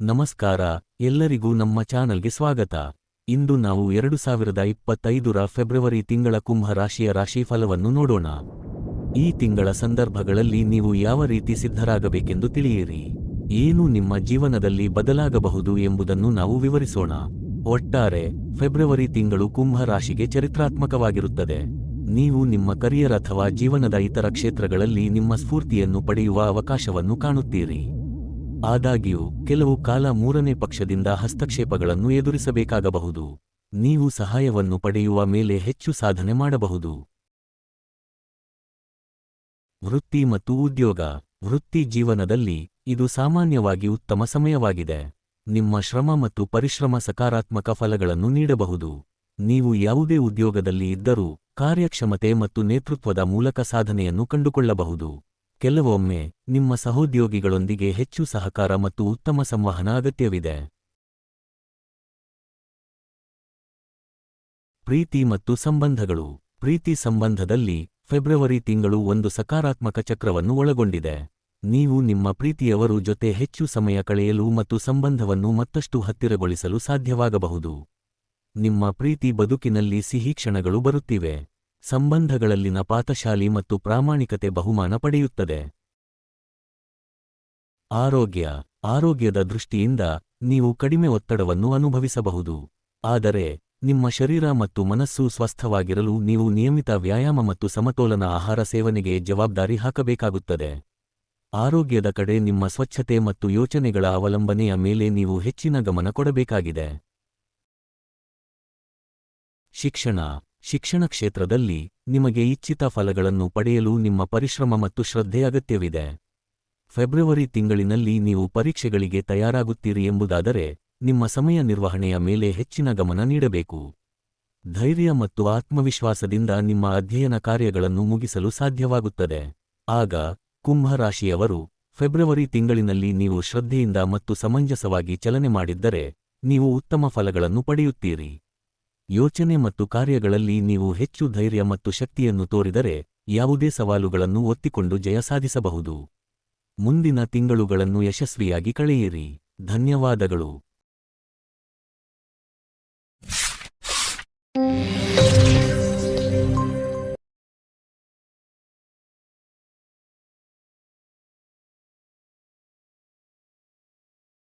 ನಮಸ್ಕಾರ, ಎಲ್ಲರಿಗೂ ನಮ್ಮ ಚಾನಲ್ಗೆ ಸ್ವಾಗತ. ಇಂದು ನಾವು ಎರಡು ಸಾವಿರದ ಇಪ್ಪತ್ತೈದರ ಫೆಬ್ರವರಿ ತಿಂಗಳ ಕುಂಭ ರಾಶಿಯ ರಾಶಿಫಲವನ್ನು ನೋಡೋಣ. ಈ ತಿಂಗಳ ಸಂದರ್ಭಗಳಲ್ಲಿ ನೀವು ಯಾವ ರೀತಿ ಸಿದ್ಧರಾಗಬೇಕೆಂದು ತಿಳಿಯಿರಿ. ಏನು ನಿಮ್ಮ ಜೀವನದಲ್ಲಿ ಬದಲಾಗಬಹುದು ಎಂಬುದನ್ನು ನಾವು ವಿವರಿಸೋಣ. ಒಟ್ಟಾರೆ, ಫೆಬ್ರವರಿ ತಿಂಗಳು ಕುಂಭ ರಾಶಿಗೆ ಚರಿತ್ರಾತ್ಮಕವಾಗಿರುತ್ತದೆ. ನೀವು ನಿಮ್ಮ ಕರಿಯರ್ ಅಥವಾ ಜೀವನದ ಇತರ ಕ್ಷೇತ್ರಗಳಲ್ಲಿ ನಿಮ್ಮ ಸ್ಫೂರ್ತಿಯನ್ನು ಪಡೆಯುವ ಅವಕಾಶವನ್ನು ಕಾಣುತ್ತೀರಿ. ಆದಾಗ್ಯೂ, ಕೆಲವು ಕಾಲ ಮೂರನೇ ಪಕ್ಷದಿಂದ ಹಸ್ತಕ್ಷೇಪಗಳನ್ನು ಎದುರಿಸಬೇಕಾಗಬಹುದು. ನೀವು ಸಹಾಯವನ್ನು ಪಡೆಯುವ ಮೇಲೆ ಹೆಚ್ಚು ಸಾಧನೆ ಮಾಡಬಹುದು. ವೃತ್ತಿ ಮತ್ತು ಉದ್ಯೋಗ. ವೃತ್ತಿ ಜೀವನದಲ್ಲಿ ಇದು ಸಾಮಾನ್ಯವಾಗಿ ಉತ್ತಮ ಸಮಯವಾಗಿದೆ. ನಿಮ್ಮ ಶ್ರಮ ಮತ್ತು ಪರಿಶ್ರಮ ಸಕಾರಾತ್ಮಕ ಫಲಗಳನ್ನು ನೀಡಬಹುದು. ನೀವು ಯಾವುದೇ ಉದ್ಯೋಗದಲ್ಲಿ ಇದ್ದರೂ ಕಾರ್ಯಕ್ಷಮತೆ ಮತ್ತು ನೇತೃತ್ವದ ಮೂಲಕ ಸಾಧನೆಯನ್ನು ಕಂಡುಕೊಳ್ಳಬಹುದು. ಕೆಲವೊಮ್ಮೆ ನಿಮ್ಮ ಸಹೋದ್ಯೋಗಿಗಳೊಂದಿಗೆ ಹೆಚ್ಚು ಸಹಕಾರ ಮತ್ತು ಉತ್ತಮ ಸಂವಹನ ಅಗತ್ಯವಿದೆ. ಪ್ರೀತಿ ಮತ್ತು ಸಂಬಂಧಗಳು. ಪ್ರೀತಿ ಸಂಬಂಧದಲ್ಲಿ ಫೆಬ್ರವರಿ ತಿಂಗಳು ಒಂದು ಸಕಾರಾತ್ಮಕ ಚಕ್ರವನ್ನು ಒಳಗೊಂಡಿದೆ. ನೀವು ನಿಮ್ಮ ಪ್ರೀತಿಯವರು ಜೊತೆ ಹೆಚ್ಚು ಸಮಯ ಕಳೆಯಲು ಮತ್ತು ಸಂಬಂಧವನ್ನು ಮತ್ತಷ್ಟು ಹತ್ತಿರಗೊಳಿಸಲು ಸಾಧ್ಯವಾಗಬಹುದು. ನಿಮ್ಮ ಪ್ರೀತಿ ಬದುಕಿನಲ್ಲಿ ಸಿಹಿ ಕ್ಷಣಗಳು ಬರುತ್ತಿವೆ. ಸಂಬಂಧಗಳಲ್ಲಿನ ಪಾತಶಾಲಿ ಮತ್ತು ಪ್ರಾಮಾಣಿಕತೆ ಬಹುಮಾನ ಪಡೆಯುತ್ತದೆ. ಆರೋಗ್ಯ, ಆರೋಗ್ಯದ ದೃಷ್ಟಿಯಿಂದ ನೀವು ಕಡಿಮೆ ಒತ್ತಡವನ್ನು ಅನುಭವಿಸಬಹುದು. ಆದರೆ, ನಿಮ್ಮ ಶರೀರ ಮತ್ತು ಮನಸ್ಸು ಸ್ವಸ್ಥವಾಗಿರಲು ನೀವು ನಿಯಮಿತ ವ್ಯಾಯಾಮ ಮತ್ತು ಸಮತೋಲನ ಆಹಾರ ಸೇವನೆಗೆ ಜವಾಬ್ದಾರಿ ಹಾಕಬೇಕಾಗುತ್ತದೆ. ಆರೋಗ್ಯದ ಕಡೆ ನಿಮ್ಮ ಸ್ವಚ್ಛತೆ ಮತ್ತು ಯೋಚನೆಗಳ ಅವಲಂಬನೆಯ ಮೇಲೆ ನೀವು ಹೆಚ್ಚಿನ ಗಮನ ಕೊಡಬೇಕಾಗಿದೆ. ಶಿಕ್ಷಣ ಶಿಕ್ಷಣ ಕ್ಷೇತ್ರದಲ್ಲಿ ನಿಮಗೆ ಇಚ್ಛಿತ ಫಲಗಳನ್ನು ಪಡೆಯಲು ನಿಮ್ಮ ಪರಿಶ್ರಮ ಮತ್ತು ಶ್ರದ್ಧೆ ಅಗತ್ಯವಿದೆ. ಫೆಬ್ರವರಿ ತಿಂಗಳಿನಲ್ಲಿ ನೀವು ಪರೀಕ್ಷೆಗಳಿಗೆ ತಯಾರಾಗುತ್ತೀರಿ ಎಂಬುದಾದರೆ, ನಿಮ್ಮ ಸಮಯ ನಿರ್ವಹಣೆಯ ಮೇಲೆ ಹೆಚ್ಚಿನ ಗಮನ ನೀಡಬೇಕು. ಧೈರ್ಯ ಮತ್ತು ಆತ್ಮವಿಶ್ವಾಸದಿಂದ ನಿಮ್ಮ ಅಧ್ಯಯನ ಕಾರ್ಯಗಳನ್ನು ಮುಗಿಸಲು ಸಾಧ್ಯವಾಗುತ್ತದೆ. ಆಗ, ಕುಂಭರಾಶಿಯವರು, ಫೆಬ್ರವರಿ ತಿಂಗಳಿನಲ್ಲಿ ನೀವು ಶ್ರದ್ಧೆಯಿಂದ ಮತ್ತು ಸಮಂಜಸವಾಗಿ ಚಲನೆ ಮಾಡಿದ್ದರೆ, ನೀವು ಉತ್ತಮ ಫಲಗಳನ್ನು ಪಡೆಯುತ್ತೀರಿ. ಯೋಚನೆ ಮತ್ತು ಕಾರ್ಯಗಳಲ್ಲಿ ನೀವು ಹೆಚ್ಚು ಧೈರ್ಯ ಮತ್ತು ಶಕ್ತಿಯನ್ನು ತೋರಿದರೆ ಯಾವುದೇ ಸವಾಲುಗಳನ್ನು ಒತ್ತಿಕೊಂಡು ಜಯ ಸಾಧಿಸಬಹುದು. ಮುಂದಿನ ತಿಂಗಳುಗಳನ್ನು ಯಶಸ್ವಿಯಾಗಿ ಕಳೆಯಿರಿ. ಧನ್ಯವಾದಗಳು.